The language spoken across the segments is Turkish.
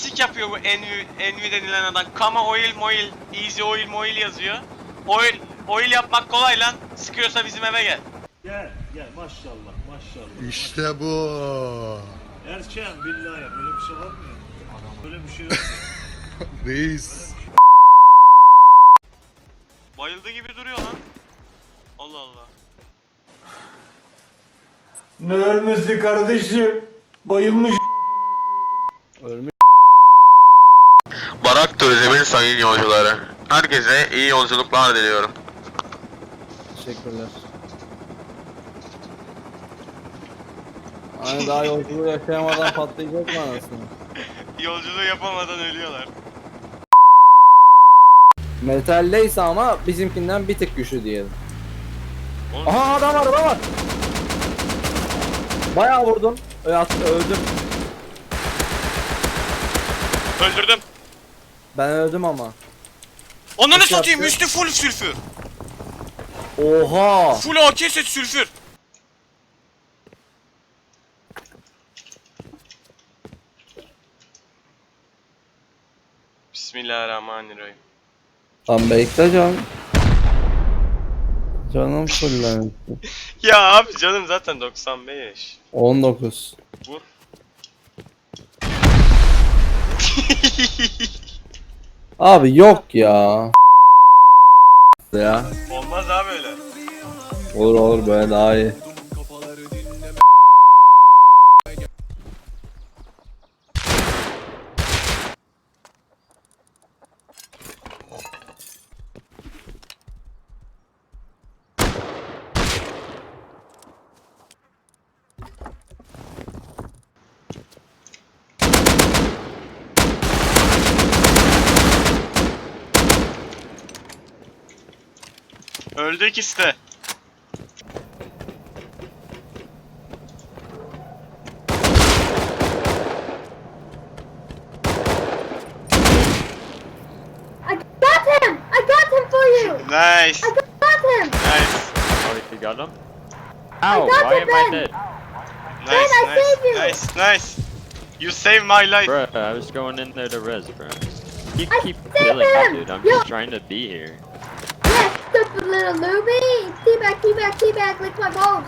artistik yapıyor bu Envy, Envy denilen adam. Kama oil moil, easy oil moil yazıyor. Oil, oil yapmak kolay lan. Sıkıyorsa bizim eve gel. Gel gel maşallah maşallah. İşte bu. Erken billahi böyle bir şey var mı ya? Böyle bir şey yok. Reis. Bayıldı gibi duruyor lan. Allah Allah. Ne ölmesi kardeşim? Bayılmış. Turizm'in sayın yolcuları. Herkese iyi yolculuklar diliyorum. Teşekkürler. Hani daha yolculuğu yaşayamadan patlayacak mı anasını? Yolculuğu yapamadan ölüyorlar. Metalleyse ama bizimkinden bir tık güçlü diyelim. Oğlum, Aha adam var adam var. Bayağı vurdum. Ö- at- öldüm. Öldürdüm. Ben öldüm ama. Onları Nasıl satayım yaptı? üstü full sülfür. Oha. Full AK set sülfür. Bismillahirrahmanirrahim. Lan bekle can. Canım fullenmiş. Ya abi canım zaten 95. 19. Vur. Abi yok ya. Ya. Olmaz abi öyle. Olur olur böyle daha iyi. Öldü ikisi de. I got him! I got him for you! Nice. I got him! Nice. Oh, if you got him? Ow, got why it, am I dead? Nice, I nice, saved you. nice, nice. You saved my life. Bruh, I was going in there to res, bro. Keep, I keep killing him. me, dude. I'm Yo. just trying to be here. Stupid little looby! Teabag, teabag, teabag, lick my balls!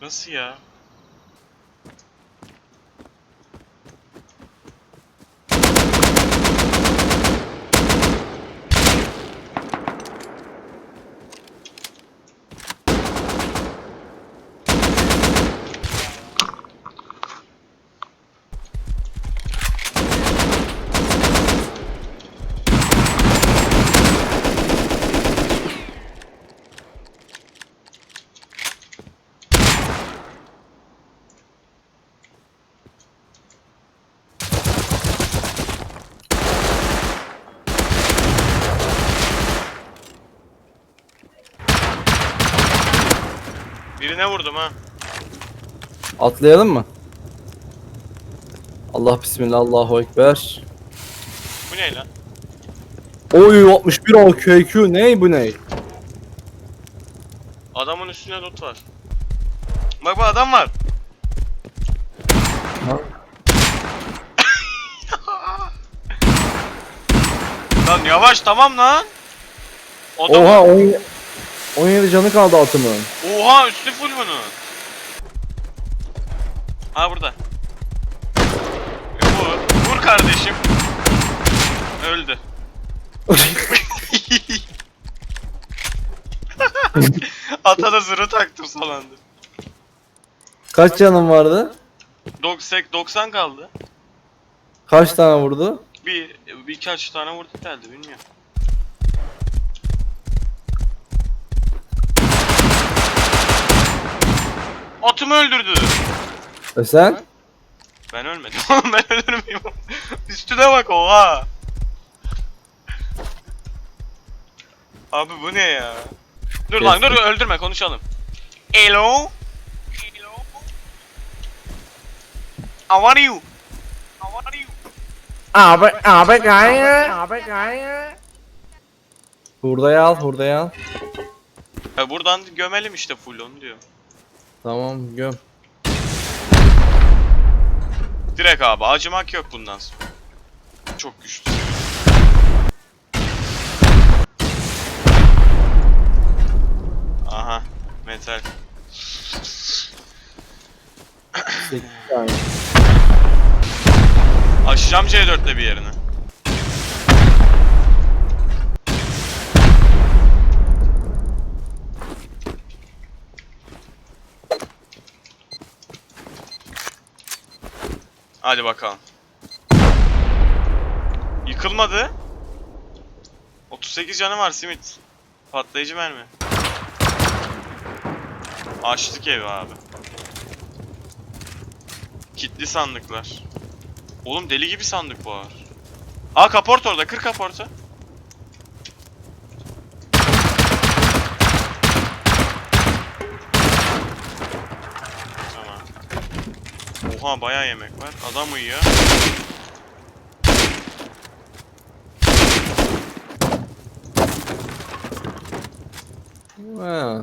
Nasıl ya? Birine vurdum ha. Atlayalım mı? Allah bismillah Allahu ekber. Bu ne lan? Oy 61 AKQ ne bu ne? Adamın üstünde loot var. Bak bu adam var. Lan yavaş tamam lan. Adam... Oha 17 17 canı kaldı atımın. Oha üstü full bunun. Ha burada. Vur. Vur kardeşim. Öldü. Ata da zırhı taktım son anda. Kaç canın vardı? 90, 90 kaldı. Kaç tane vurdu? Bir, birkaç tane vurdu herhalde bilmiyorum. Atımı öldürdü. E sen? Ben ölmedim. ben ölür müyüm? Üstüne bak oha. Abi bu ne ya? Dur lan dur öldürme konuşalım. Hello. Hello. How are you? How are you? Abi abi gayet. Abi gayet. Hurdayı al hurdayı al. Ha, buradan gömelim işte full onu diyor. Tamam göm. Direkt abi acımak yok bundan sonra. Çok güçlü. Aha metal. 8 tane. Açacağım C4'le bir yerini. Hadi bakalım. Yıkılmadı. 38 canı var simit. Patlayıcı mermi. Açtık evi abi. Kitli sandıklar. Oğlum deli gibi sandık bu ağır. Aa kaport orada kır kaportu. Tamam. Oha bayağı yemek var. Adam uyuyor. Ha.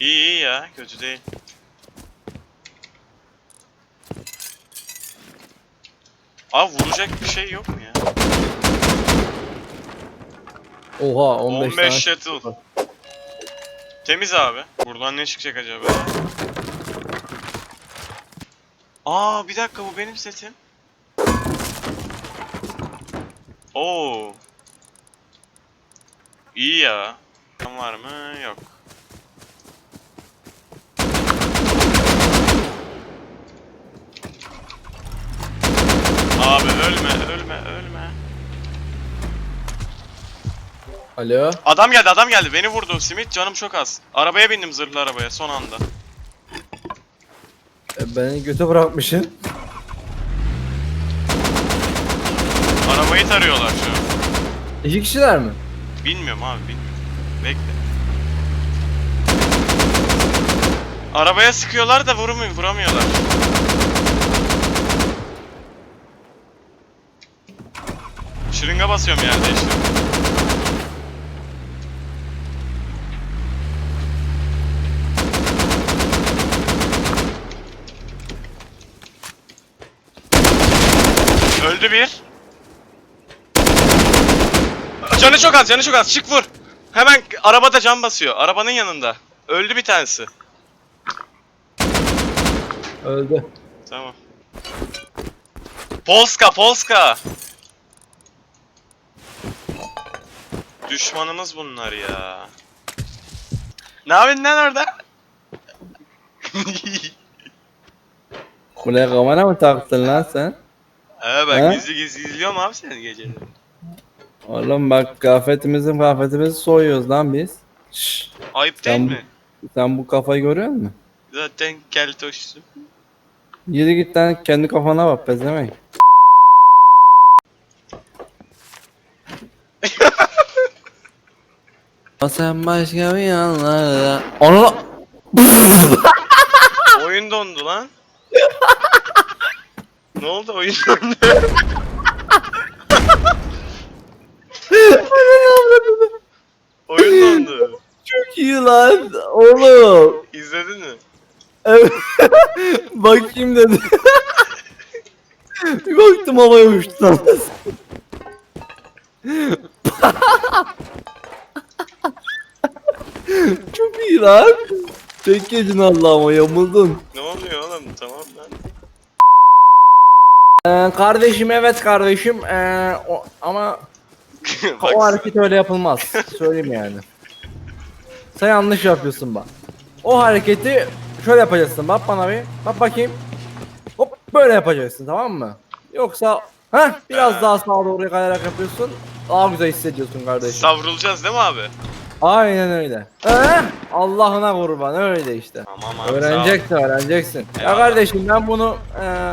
İyi iyi ya kötü değil. Aa vuracak bir şey yok mu ya? Oha 15, 15, tane. shuttle. Temiz abi. Buradan ne çıkacak acaba? Aa bir dakika bu benim setim. Oo. İyi ya. Var mı? Yok. Abi ölme, ölme, ölme. Alo. Adam geldi, adam geldi. Beni vurdu. Simit canım çok az. Arabaya bindim zırhlı arabaya son anda. Beni götü bırakmışsın. Arabayı tarıyorlar şu an. İki kişiler mi? Bilmiyorum abi bilmiyorum. Bekle. Arabaya sıkıyorlar da vurmuyor, vuramıyorlar. Şırınga basıyorum yerde işte. Öldü bir. Canı çok az, canı çok az. Çık vur. Hemen arabada can basıyor. Arabanın yanında. Öldü bir tanesi. Öldü. Tamam. Polska, Polska. Düşmanımız bunlar ya. Ne yapıyorsun lan orada? Buraya kamera mı taktın lan sen? He ben He? gizli gizli izliyorum abi seni geceleri. Oğlum bak kıyafetimizin kıyafetimizi soyuyoruz lan biz. Şşş. Ayıp değil Sen- mi? Sen bu kafayı görüyor musun? Zaten keltoşsun. Yürü git lan kendi kafana bak pezevenk. O sen başka bir yanlarda. Onu Oyun dondu lan. ne oldu oyun dondu? oyun dondu. çok iyi lan. Oğlum. İzledin mi? Evet. Bakayım dedi. bir baktım havaya uçtu lan. çok iyi lan. Tek yedin Allah'ıma yamuldun. Ne oluyor oğlum? Tamam lan. Ee, kardeşim evet kardeşim ee, o, ama o hareket öyle yapılmaz. Söyleyeyim yani. Sen yanlış yapıyorsun bak. O hareketi şöyle yapacaksın bak bana bir. Bak bakayım. Hop böyle yapacaksın tamam mı? Yoksa ha biraz daha sağa doğru kayarak yapıyorsun. Daha güzel hissediyorsun kardeşim. Savrulacağız değil mi abi? Aynen öyle. Ee, Allah'ına kurban öyle işte. Tamam abi. sağ ol. Öğreneceksin öğreneceksin. Ya Eyvallah. kardeşim ben bunu eee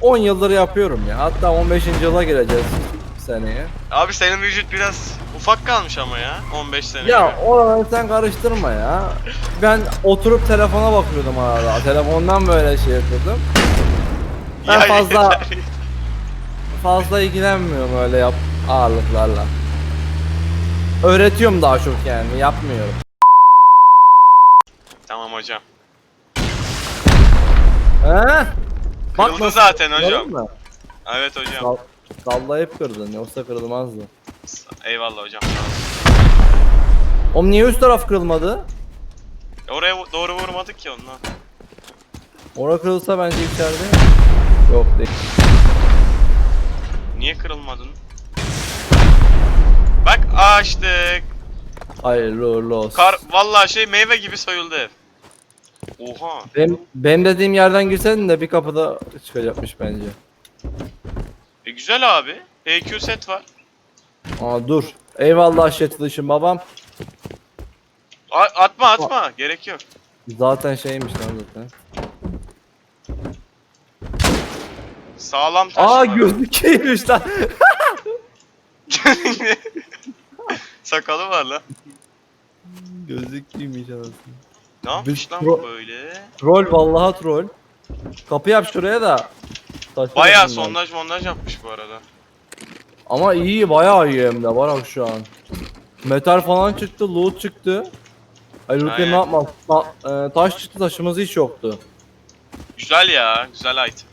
10 yıldır yapıyorum ya. Hatta 15. yıla gireceğiz seneye. Abi senin vücut biraz ufak kalmış ama ya 15 sene. Ya oraları sen karıştırma ya. Ben oturup telefona bakıyordum arada. Telefondan böyle şey yapıyordum. Ben fazla fazla ilgilenmiyorum öyle yap ağırlıklarla. Öğretiyorum daha çok yani yapmıyorum. Tamam hocam. He? Kırıldı zaten hocam. Gördün mü? Evet hocam. Sal- sallayıp kırdın yoksa kırılmazdı. Eyvallah hocam. Oğlum niye üst taraf kırılmadı? Oraya vu- doğru vurmadık ki ondan. Orada kırılsa bence içeride. Yok değil. Niye kırılmadın? Bak açtık. Hayırlı uğurlu olsun. Kar vallahi şey meyve gibi soyuldu ev. Oha. Benim, benim dediğim yerden girseydin de bir kapıda çıkacakmış bence. E güzel abi. EQ set var. Aa dur. Eyvallah şetılışım babam. A- atma atma. Gerek yok. Zaten şeymiş lan zaten. Sağlam taş. Aa var. gözlükeymiş lan. Sakalı var lan. Gözlüklüymüş anasını. Ne yapmış lan bu böyle? Troll vallahi troll. Kapı yap şuraya da. Taşlar Bayağı ben. sondaj mondaj yapmış bu arada. Ama iyi bayağı iyi hem de var şu an. Metal falan çıktı, loot çıktı. Ay loot ne Aynen. yapmaz? Ta- e, taş çıktı taşımız hiç yoktu. Güzel ya. Güzel item.